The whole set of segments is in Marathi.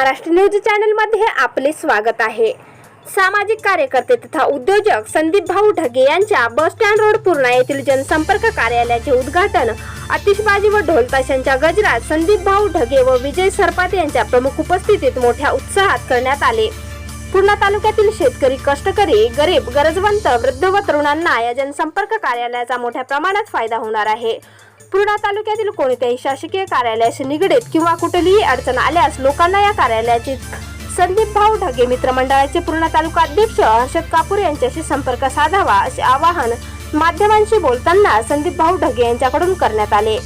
महाराष्ट्र न्यूज चॅनलमध्ये आपले स्वागत आहे. सामाजिक कार्यकर्ते तथा उद्योजक संदीप भाऊ ढगे यांच्या बस स्टँड रोड पूर्णा येथील जनसंपर्क कार्यालयाचे उद्घाटन आतिषबाजी व ढोलताशांच्या गजरात संदीप भाऊ ढगे व विजय सरपाते यांच्या प्रमुख उपस्थितीत मोठ्या उत्साहात करण्यात आले. पूर्णा तालुक्यातील शेतकरी कष्टकरी गरीब गरजवंत वृद्ध व तरुणांना या जनसंपर्क कार्यालयाचा मोठ्या प्रमाणात फायदा होणार आहे. पूर्णा तालुक्यातील कोणत्याही शासकीय कार्यालयाशी निगडीत किंवा कुठलीही अडचण आल्यास लोकांना या कार्यालयाची संदीप भाऊ ढगे मित्रमंडळाचे पूर्णा तालुका अध्यक्ष हर्षद कापूर यांच्याशी संपर्क साधावा असे आवाहन माध्यमांशी बोलताना संदीप भाऊ ढगे यांच्याकडून करण्यात आले.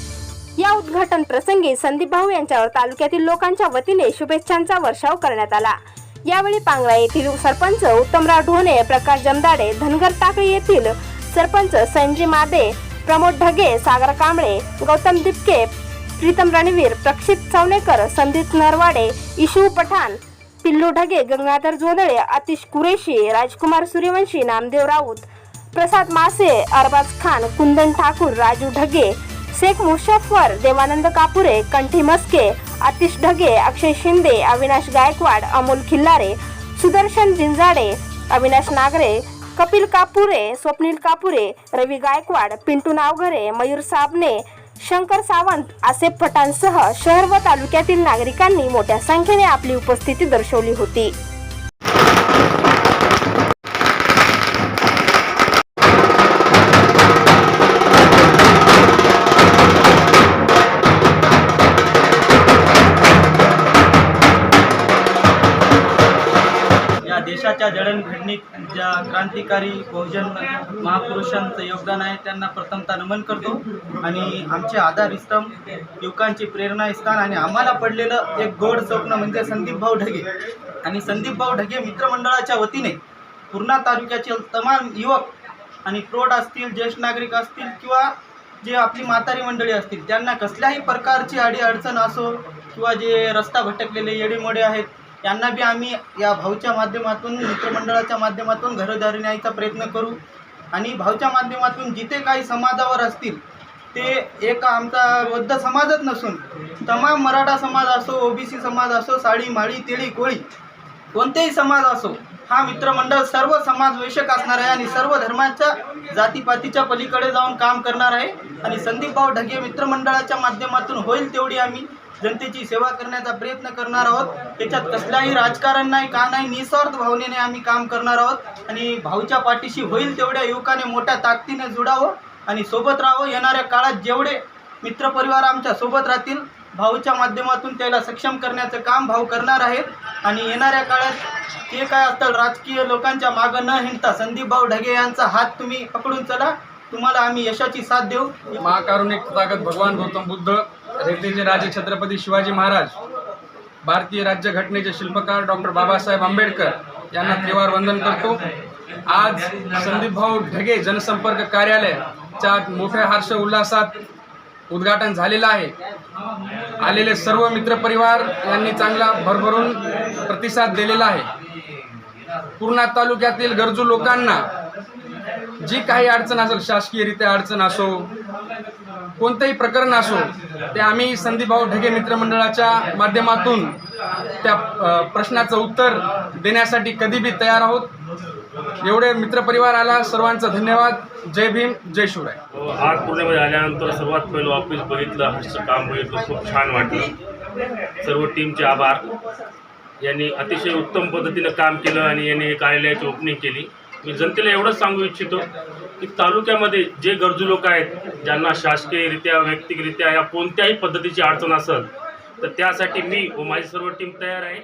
या उद्घाटन प्रसंगी संदीप भाऊ यांच्यावर तालुक्यातील लोकांच्या वतीने शुभेच्छांचा वर्षाव करण्यात आला. यावेळी पांगळा येथील सरपंच उत्तमराव ढोणे प्रकाश जमदाडे धनगर टाकळी येथील सरपंच संजय मादे प्रमोद ढगे सागर कांबळे गौतम दिपके प्रीतम रणवीर प्रक्षित चवणेकर संदीप नरवाडे इशू पठाण पिल्लू ढगे गंगाधर जोदळे आतिश कुरेशी राजकुमार सूर्यवंशी नामदेव राऊत प्रसाद मासे अरबाज खान कुंदन ठाकूर राजू ढगे शेख मुशफ्फर देवानंद कापुरे कंठी मस्के आतिश ढगे अक्षय शिंदे अविनाश गायकवाड अमोल खिल्लारे सुदर्शन जिंजाडे अविनाश नागरे कपिल कापुरे स्वप्नील कापुरे रवी गायकवाड पिंटू नावघरे मयूर साबणे शंकर सावंत असे पटांसह शहर व तालुक्यातील नागरिकांनी मोठ्या संख्येने आपली उपस्थिती दर्शवली होती. देशाच्या जडणघडणीत ज्या क्रांतिकारी बहुजन महापुरुषांचं योगदान आहे त्यांना प्रथमता नमन करतो. आणि आमचे आधार युवकांची युवकांचे प्रेरणास्थान आणि आम्हाला पडलेलं एक गोड स्वप्न म्हणजे संदीप भाऊ ढगे. आणि संदीप भाऊ ढगे मित्रमंडळाच्या वतीने पूर्णा तालुक्याचे तमाम युवक आणि प्रौढ असतील ज्येष्ठ नागरिक असतील किंवा जे आपली म्हातारी मंडळी असतील त्यांना कसल्याही प्रकारची अडी अडचण असो किंवा जे रस्ता भटकलेले येडेमोडे आहेत त्यांना बी आम्ही या भाऊच्या माध्यमातून मित्रमंडळाच्या माध्यमातून घरोदारी न्यायचा प्रयत्न करू. आणि भाऊच्या माध्यमातून जिथे काही समाजावर असतील ते एक आमचा बौद्ध समाजच नसून तमाम मराठा समाज असो ओबीसी समाज असो साडी माळी तेळी कोळी कोणतेही समाज असो हा मित्रमंडळ सर्व समाजवेशक असणार आहे आणि सर्व धर्माच्या जातीपातीच्या पलीकडे जाऊन काम करणार आहे. आणि संदीप भाऊ ढगे मित्रमंडळाच्या माध्यमातून होईल तेवढी आम्ही जनतेची सेवा करण्याचा प्रयत्न करणार आहोत. त्याच्यात कसलाही राजकारण नाही का नाही निस्वार्थ भावनेने आम्ही काम करणार आहोत. आणि भाऊच्या पाठीशी होईल तेवढ्या युवकाने मोठ्या ताकदीने जुडावं आणि सोबत राहावं. येणाऱ्या काळात जेवढे मित्रपरिवार आमच्यासोबत राहतील भाऊच्या माध्यमातून त्याला सक्षम करण्याचं काम भाऊ करणार आहेत. आणि येणाऱ्या काळात जे काय असतं राजकीय लोकांच्या मागं न हिंडता संदीप भाऊ ढगे यांचा हात तुम्ही पकडून चला. तुम्हाला आम्ही यशाची साथ देऊ. महाकारुणिक ताकद भगवान गौतम बुद्ध. रेड्डीचे राजे छत्रपती शिवाजी महाराज भारतीय राज्यघटनेचे शिल्पकार डॉक्टर बाबासाहेब आंबेडकर यांना त्रिवार वंदन करतो. आज संदीप भाऊ ढगे जनसंपर्क कार्यालयच्या मोठ्या हर्ष उल्हासात उद्घाटन झालेलं आहे. आलेले सर्व मित्रपरिवार यांनी चांगला भरभरून प्रतिसाद दिलेला आहे. पूर्णा तालुक्यातील गरजू लोकांना जी काही अडचण असेल शासकीयरित्या अडचण असो कोणतंही प्रकरण असो ते आम्ही संदीपभाऊ ढगे मित्रमंडळाच्या माध्यमातून त्या प्रश्नाचं उत्तर देण्यासाठी कधी बी तयार आहोत. एवढे मित्रपरिवार आला सर्वांचा धन्यवाद. जय भीम जय शिवराय. आज पुण्यामध्ये आल्यानंतर सर्वात पहिलं ऑफिस बघितलं हर्षचं काम बघितलं खूप छान वाटलं. सर्व टीमचे आभार. यांनी अतिशय उत्तम पद्धतीनं काम केलं आणि यांनी कार्यालयाची ओपनिंग केली. मी जनतेला एवढंच सांगू इच्छितो की तालुक्यामध्ये जे गरजू लोक आहेत ज्यांना शासकीयरित्या वैयक्तिकरित्या या कोणत्याही पद्धतीची अडचण असेल तर त्यासाठी मी व माझी सर्व टीम तयार आहे.